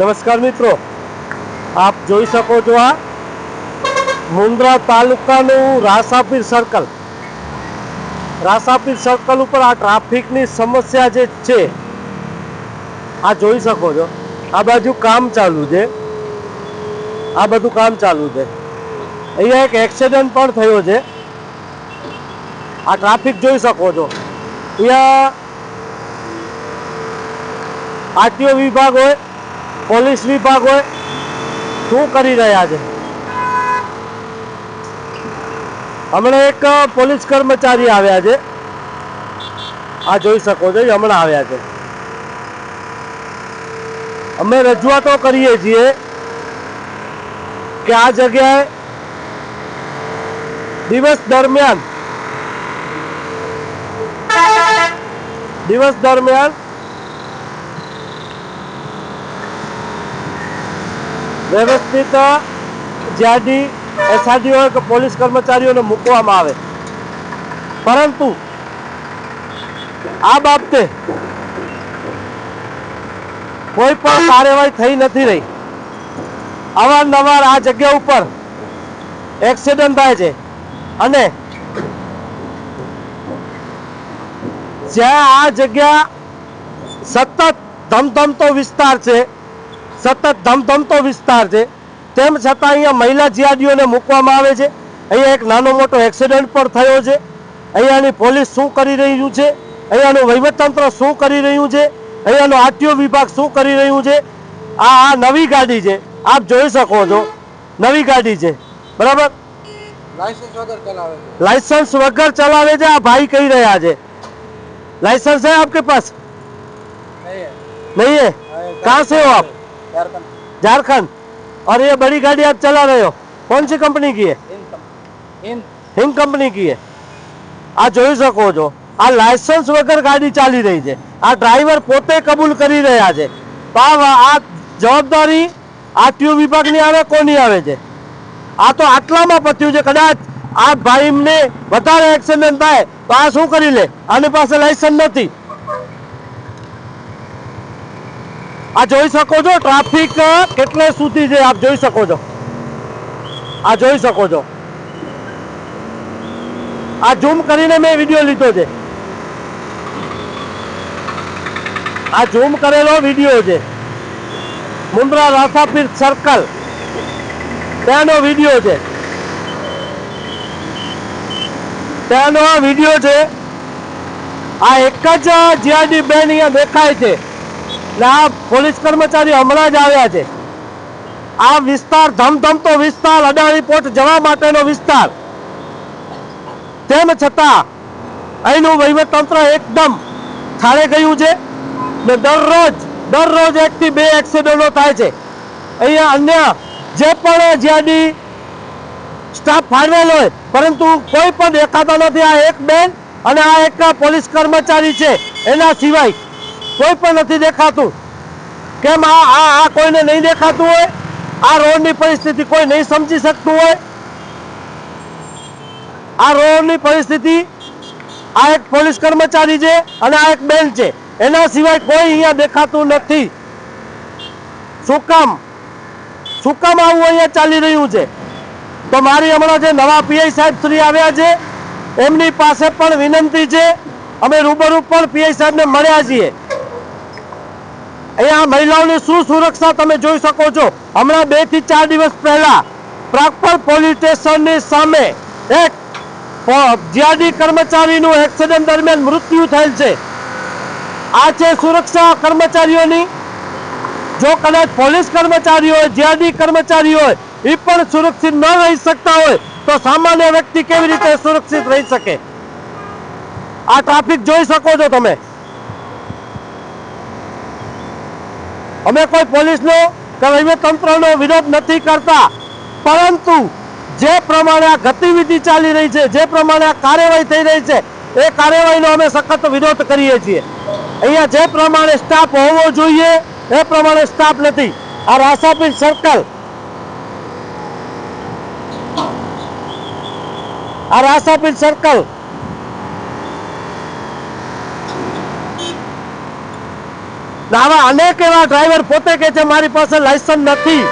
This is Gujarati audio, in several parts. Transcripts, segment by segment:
નમસ્કાર મિત્રો, આપ જોઈ શકો છો આ મુન્દ્રા તાલુકાનું રાસાપીર સર્કલ. રાસાપીર સર્કલ ઉપર આ ટ્રાફિકની સમસ્યા જે છે, આ જોઈ શકો છો. આ બાજુ કામ ચાલુ છે. આ બધું કામ ચાલુ છે. અહીંયા એક એક્સિડન્ટ પણ થયો છે. આ ટ્રાફિક જોઈ શકો છો. અહીંયા આરટીઓ વિભાગ હોય પોલીસ વિભાગ હોય, શું કરી રહ્યા છે? હમણાં એક પોલીસ કર્મચારી આવ્યા છે. આ જોઈ શકો છો હમણાં આવ્યા છે. અમે રજૂઆતો કરીએ છીએ કે આ જગ્યાએ દિવસ દરમિયાન દિવસ દરમિયાન વ્યવસ્થિત જ્યાંથી એસઆરડી હોય કે પોલીસ કર્મચારીઓને મૂકવામાં આવે. પરંતુ આ બાબતે કોઈ પણ કાર્યવાહી થઈ નથી રહી. અવારનવાર આ જગ્યા ઉપર એક્સિડન્ટ થાય છે. અને જ્યાં આ જગ્યા સતત ધમધમતો વિસ્તાર છે સતત ધમધમતો વિસ્તાર છે તેમ છતાં અહીંયા મહિલા જીઆરડીઓને મૂકવામાં આવે છે અહીંયા એક નાનો મોટો એક્સિડન્ટ પણ થયો છે અહીંયાની પોલીસ શું કરી રહ્યું છે અહીંયાનું વહીવટતંત્ર શું કરી રહ્યું છે અહીંયાનો આરટીઓ વિભાગ શું કરી રહ્યું છે આ આ નવી ગાડી છે આપ જોઈ શકો છો નવી ગાડી છે બરાબર લાયસન્સ વગર ચલાવે છે લાયસન્સ વગર ચલાવે છે આ ભાઈ કહી રહ્યા છે लाइसेंस है आपके पास नहीं है नहीं है कहाँ से हो आप झारखंड झारखंड और ये बड़ी गाड़ी आप चला रहे हो कौन सी कंपनी की है इन इन હિંગ કંપની की है આ જોઈ શકો છો આ લાયસન્સ વગર ગાડી ચાલી રહી છે આ ડ્રાઈવર પોતે કબૂલ કરી રહ્યા છે તો આ વા- આ જવાબદારી આરટીઓ વિભાગની આવે કોની આવે છે આ તો આટલામાં પત્યું છે કદાચ આ ભાઈને વધારે એક્સિડન્ટ થાય તો આ શું કરી લે આની પાસે લાયસન્સ નથી આ જોઈ શકો છો ટ્રાફિક કેટલે સુધી છે, આપ જોઈ શકો છો. આ જોઈ શકો છો. આ ઝૂમ કરીને મેં વીડિયો લીધો છે. આ ઝૂમ કરેલો વીડિયો છે. મુન્દ્રા રાસાપીર સર્કલ ત્યાંનો વીડિયો છે. ત્યાંનો આ વીડિયો છે. આ એક જ જીઆરડી બેન અહીંયા દેખાય છે. આ પોલીસ કર્મચારી હમણાં જ આવ્યા છે. આ વિસ્તાર ધમધમતો વિસ્તાર, અડાણી પોર્ટ જવા માટેનો વિસ્તાર. તેમ છતાં, અહીંનું વહીવટતંત્ર એકદમ થાળે ગયું છે ને દરરોજ દરરોજ એકથી બે એક્સિડન્ટો થાય છે. અહીંયા અન્ય જે પણ જ્યાંની સ્ટાફ ફાળવેલ હોય, પરંતુ કોઈ પણ દેખાતા નથી. આ એક બેન અને આ એક પોલીસ કર્મચારી છે. એના સિવાય કોઈ પણ નથી દેખાતું. કેમ આ આ આ કોઈને નહીં દેખાતું હોય? આ રોડની પરિસ્થિતિ કોઈ નહીં સમજી શકતું હોય? આ રોડની પરિસ્થિતિ આ એક પોલીસ કર્મચારી છે અને આ એક બેન છે. એના સિવાય કોઈ અહીંયા દેખાતું નથી. શું કામ? શું કામ આવું અહીંયા ચાલી રહ્યું છે? તો મારી હમણાં જે નવા પીઆઈ સાહેબ શ્રી આવ્યા છે, એમની પાસે પણ વિનંતી છે, અમે રૂબરૂ પણ પીઆઈ સાહેબને મળ્યા છીએ. અહીંયા મહિલાઓની શું સુરક્ષા તમે જોઈ શકો છો. હમણાં બેથી ચાર દિવસ પહેલા પ્રાગપર પોલીસ સ્ટેશનની સામે એક જીઆરડી કર્મચારીનું એક્સિડન્ટ દરમિયાન મૃત્યુ થયેલ છે. આ છે સુરક્ષા કર્મચારીઓની. જો કદાચ પોલીસ કર્મચારી હોય, જીઆરડી કર્મચારી હોય એ પણ સુરક્ષિત ન રહી શકતા હોય, તો સામાન્ય વ્યક્તિ કેવી રીતે સુરક્ષિત રહી શકે? આ ટ્રાફિક જોઈ શકો છો તમે. અમે કોઈ પોલીસનો કે તંત્રનો વિરોધ નથી કરતા. પરંતુ જે પ્રમાણે આ ગતિવિધિ ચાલી રહી છે, જે પ્રમાણે આ કાર્યવાહી થઈ રહી છે, એ કાર્યવાહીનો અમે સખત વિરોધ કરીએ છીએ. અહીંયા જે પ્રમાણે સ્ટાફ હોવો જોઈએ, એ પ્રમાણે સ્ટાફ નથી. આ રાસાપીર સર્કલ આ રાસાપીર સર્કલ આવા અનેક એવા ડ્રાઈવર પોતે કે છે, મારી પાસે લાયસન્સ નથી.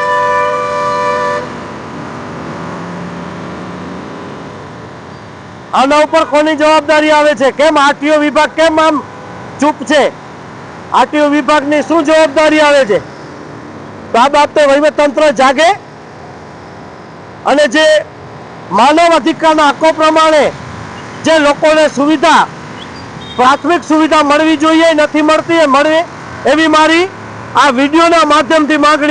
આના ઉપર કોની જવાબદારી આવે છે? કેમ આરટીઓ વિભાગ, કેમ આમ ચૂપ છે? આરટીઓ વિભાગની શું જવાબદારી આવે છે? તો આ બાબતે વહીવટતંત્ર જાગે અને જે માનવ અધિકારના હકો પ્રમાણે જે લોકોને સુવિધા, પ્રાથમિક સુવિધા મળવી જોઈએ, નથી મળતી, એ મળે. એવી મારી આ વિડીયોના માધ્યમથી માગણી